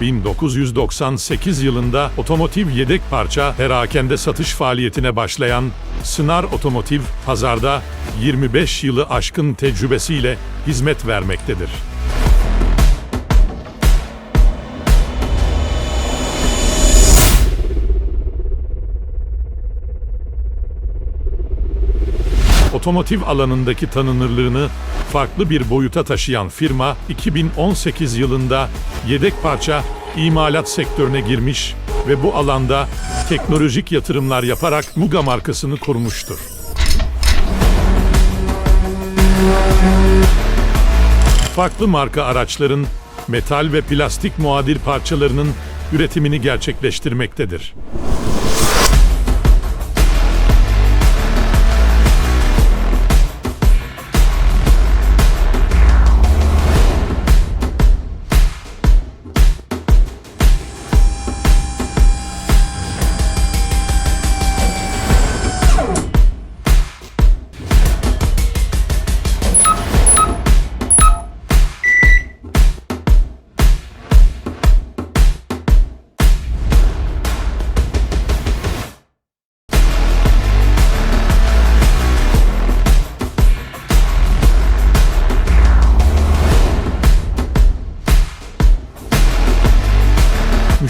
1998 yılında otomotiv yedek parça perakende satış faaliyetine başlayan Sınar Otomotiv, pazarda 25 yılı aşkın tecrübesiyle hizmet vermektedir. Otomotiv alanındaki tanınırlığını farklı bir boyuta taşıyan firma 2018 yılında yedek parça imalat sektörüne girmiş ve bu alanda teknolojik yatırımlar yaparak Muga markasını korumuştur. Farklı marka araçların metal ve plastik muadil parçalarının üretimini gerçekleştirmektedir.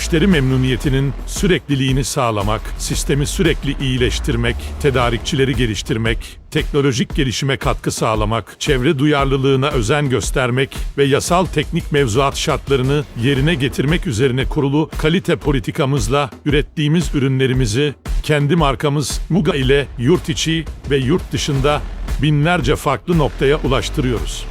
Müşteri memnuniyetinin sürekliliğini sağlamak, sistemi sürekli iyileştirmek, tedarikçileri geliştirmek, teknolojik gelişime katkı sağlamak, çevre duyarlılığına özen göstermek ve yasal teknik mevzuat şartlarını yerine getirmek üzerine kurulu kalite politikamızla ürettiğimiz ürünlerimizi kendi markamız Muga ile yurt içi ve yurt dışında binlerce farklı noktaya ulaştırıyoruz.